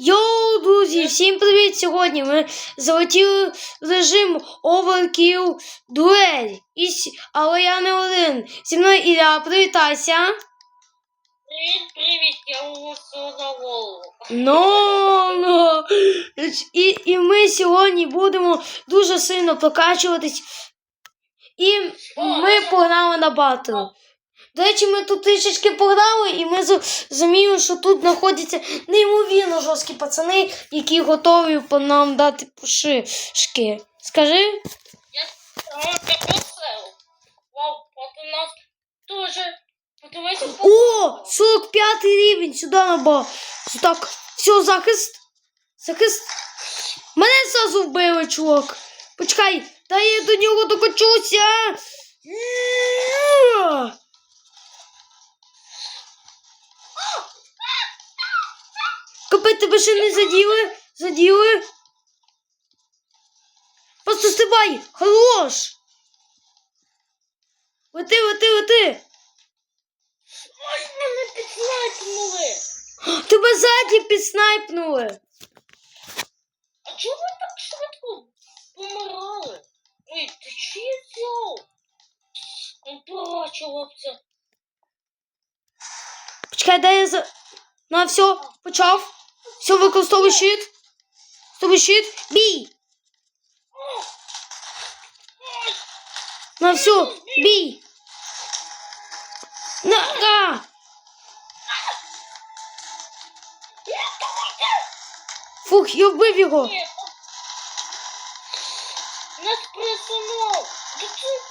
Йоу, друзі, всім привіт! Сьогодні ми залетіли в режим Overkill Дуель. І, але я не один. Зі мною Ілля, привітайся. Привіт, привіт, я за голову. Ну, ну. І, і ми сьогодні будемо дуже сильно прокачуватись. І ми погнали на батл. До речі, ми тут трішечки пограли, і ми зрозуміли, що тут знаходяться неймовірно жорсткі пацани, які готові по нам дати пушишки. Скажи? Я. Вау, от у нас дуже О, 45 рівень сюди на ба. Так, все, захист. Захист. Мене зразу вбили, чувак. Почекай, дай я до нього докочуся. Капець, тебе ще не заділи? Заділи? Просто стрибай! Хорош! Лети, лети, лети! Ой, мене підснайпнули. Тебе ззаді підснайпнули. А чого ви так швидко помирали? Ой, ти чи я взяв? Ну, порачувався. Почекай, дай я за. На, все, почав. Все, використовуй щит. Тобі щит. бей На все, бей На! А! Фух, я вбив його! капец,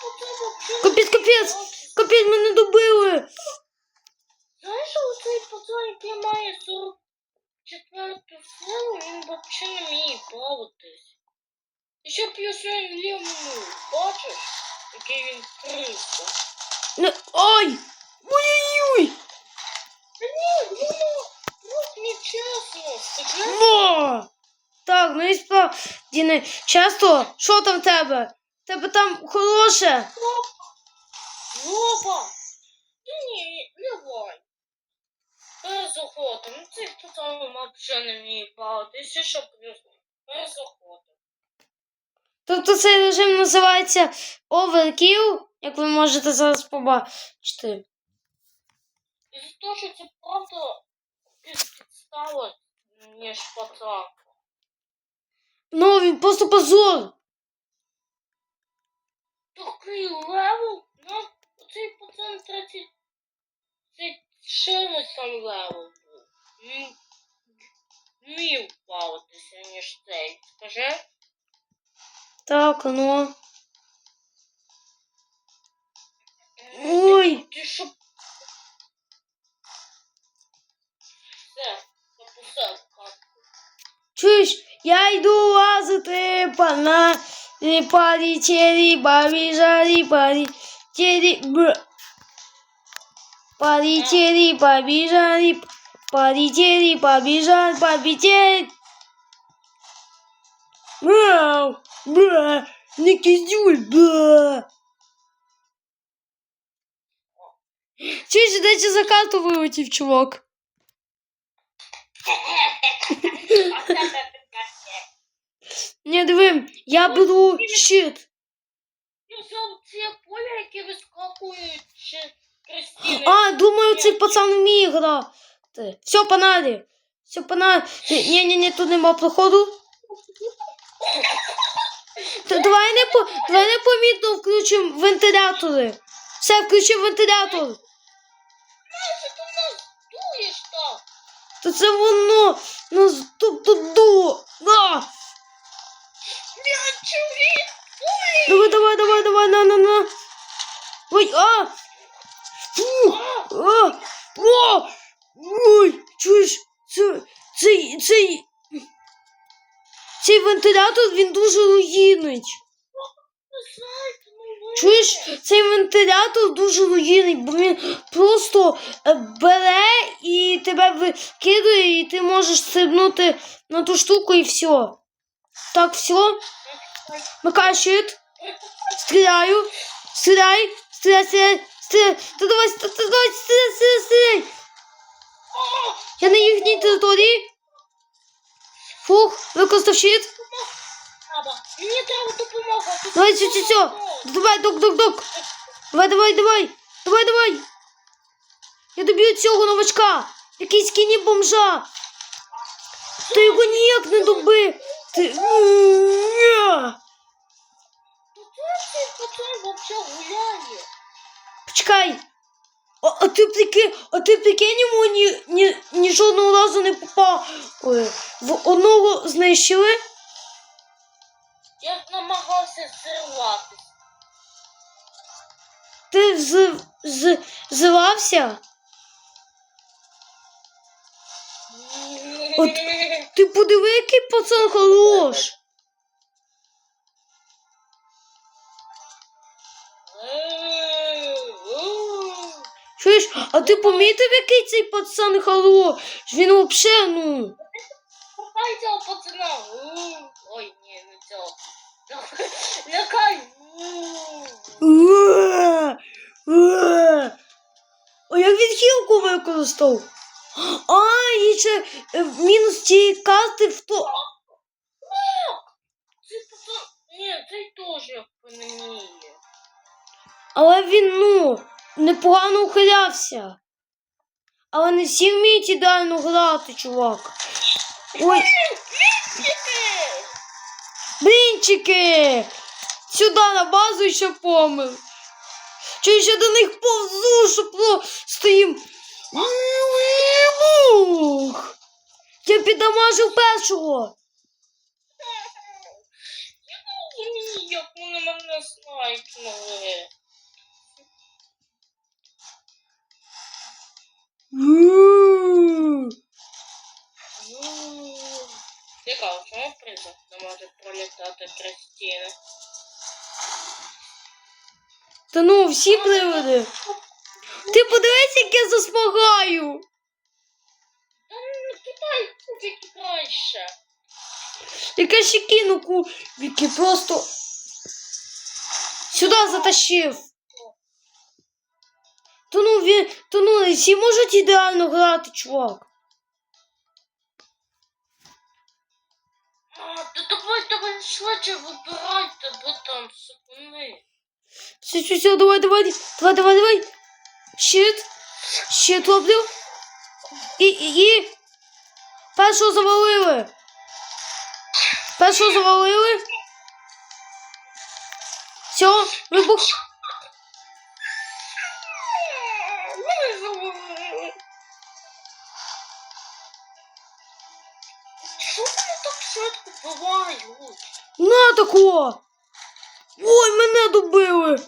капец, Капець, капець! Капець, Знаешь, у твоих пацанов цей пацан четверту силу він взагалі не вміє плаватись. І ще плюс він лівну. Бачиш, який він крыса. Ну, ой! Ой-ой-ой! Та ні, ну, ну, ну не чесно. Во! Так, ну і справді не часто. Що там в тебе? Тебе там хороше? Лопа! Лопа! Ні, не вай. Охоти, ну цей пацан взагалі не вміє плаватись, і що охоти. Тобто цей режим називається Overkill, як ви можете зараз побачити. І за те, що це правда підстава, ніж пацан. Ну, він просто позор. Такий левел, ну, цей пацан 30... Це чимось там левел був. Він вмів плаватися, ніж цей. Скажи? Так, ну. Ой. Ти що? Все, запустив картку. Чуєш, я йду лазити по на парі чері, бабі жарі, парі чері, бр. Парі чері, бабі жарі, парі чері, бабі жар, бабі чері. Мяу, бра, не кизюль, бра. Чуєш, де чи за карту вилетів, чувак? А тебе таке. Не диви, я беру щит. Я взяв ці поля, які вискакують чи А, думаю, цей пацан вміє грати. Все, паналі. Все, паналі. Ні, ні, ні, тут нема проходу. Та давай не по давай не помітно включимо вентилятори. Все, включив вентилятор. То це воно нас тут тут ду. А! Я чоловік! Давай, давай, давай, давай, на, на, на. Ой, а! О! Ой, чуєш, це, цей, цей, цей вентилятор, він дуже руїнить. Чуєш, цей вентилятор дуже руїнить, бо він просто е, бере і тебе викидує, і ти можеш стрибнути на ту штуку і все. Так, все. Микай щит. Стріляю. Стріляй. Стріляй, стріляй. Та давай, та, та, давай, стріляй, стріляй, стріляй. Я на їхній території. Фух, використав щит. Мені треба допомога. Давай, все, все, все. Давай, док, док, док. Давай, давай, давай. Давай, давай. Я доб'ю цього новачка. Якийсь кіні бомжа. Ти його ніяк не добив. Ти. Ня. Тут цей пацан вообще гуляє. Почекай. А, а ти прикинь, а ти прикинь йому ні, ні, ні жодного разу не попав. Ой, в одного знищили. Я намагався зірватися. Ти з, з, зливався? От- Ти подиви, який пацан хорош. Чуєш, а ти помітив, який цей пацан хорош? Він взагалі, ну. Лякай цього пацана. Ой, ні, не цього. Лякай. О, як він хілку використав? А, і ще е, мінус цієї карти в то. Цей пацан. Ні, цей теж як не вміє. Але він, ну, непогано ухилявся. Але не всі вміють ідеально грати, чувак. Ой, блінчики! Сюди на базу ще помил. Чи ще до них повзу, що про стоїм. Я піддамажив першого. Я не розумію, мене снайпнули. Цікаво, чому приза не може пролітати через стіни? Та ну, всі приводи. Ти подивись, як я засмагаю. Та не кидай кубики краще. Яке ще кину кубики, просто сюди затащив. То ну, він, то ну, всі можуть ідеально грати, чувак. А, та давай, давай швидше вибирайте, бо там сипни. Все, все, все, давай, давай, давай, давай, давай. Щит. Щит роблю. І, і, і. Першого завалили. Першого завалили. Все, вибух. Швидко бувають? На такого. Ой, мене добили.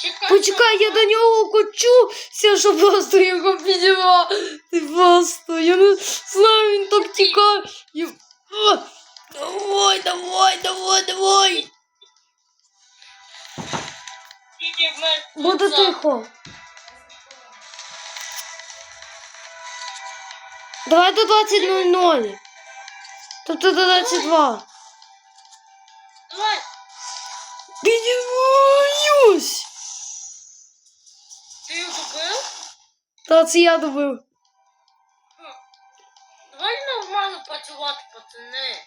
Чекай, Почекай, я до нього кочуся, щоб просто його підняла. Ти просто, я не знаю, він так тікає. Я... А! Давай, давай, давай, давай. Тільки в мене Буде пацан. тихо. Давай до 20.00. До 22. Давай, Піднімаюсь. ти його добив? Та це я добив. Давай нормально працювати, пацани.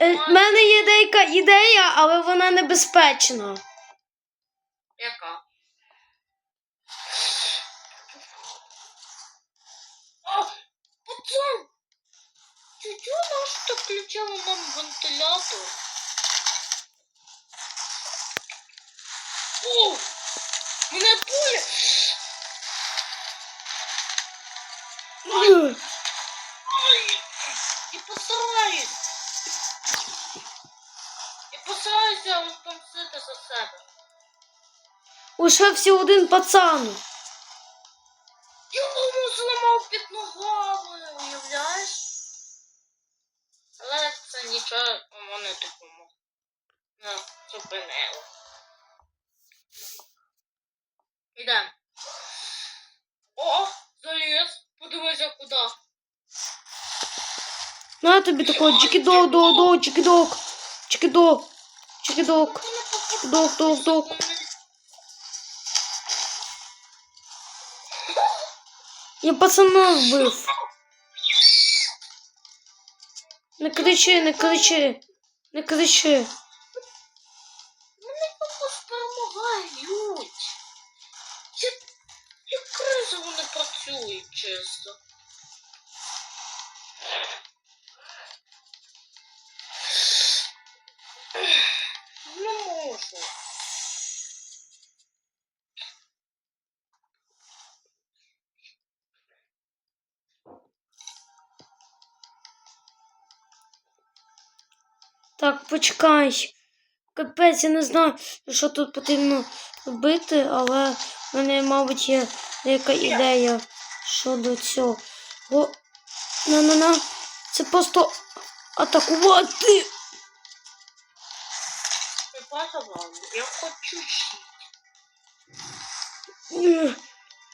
Е, В мене є деяка ідея, але вона небезпечна. Яка? Так нам вентилятор? О! Мене пуля! Е, Ай! І постараюсь! І постараюся за себе. Лише всі один пацан. Я йому зламав під ногами, уявляєш? Але це нічого йому не допомогло. Нас зупинило. Ідем. О, заліз. Подивися куди. На тобі такого чикідок, док, док, чикідок, чикідок, чикідок, док, док, док. Я пацана вбив. Не кричи, не кричи. Не кричи. Так, почекай. Капець, я не знаю, що тут потрібно робити, але в мене, мабуть, є деяка ідея щодо цього. На-на-на. Це просто атакувати. Я хочу щит. Ні,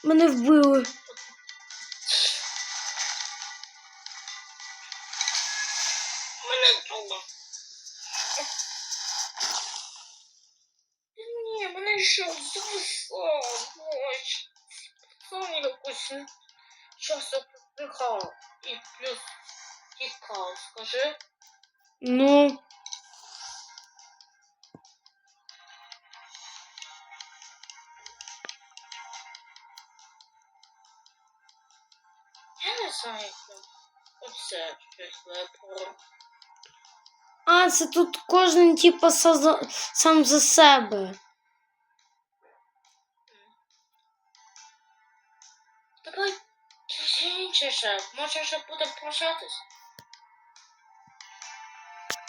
Мене вбили. Якось часу попихав. І плюс тікав, скажи. Ну, Я не знаю, як оце щось випало. а це тут кожен типа сам за себе. Ще. Може вже будемо прощатись?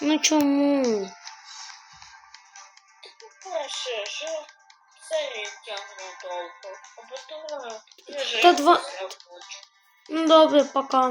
Ну чому? Ти по-перше, що серію тягне довго. А по-друге, вже Та два- Ну добре, пока.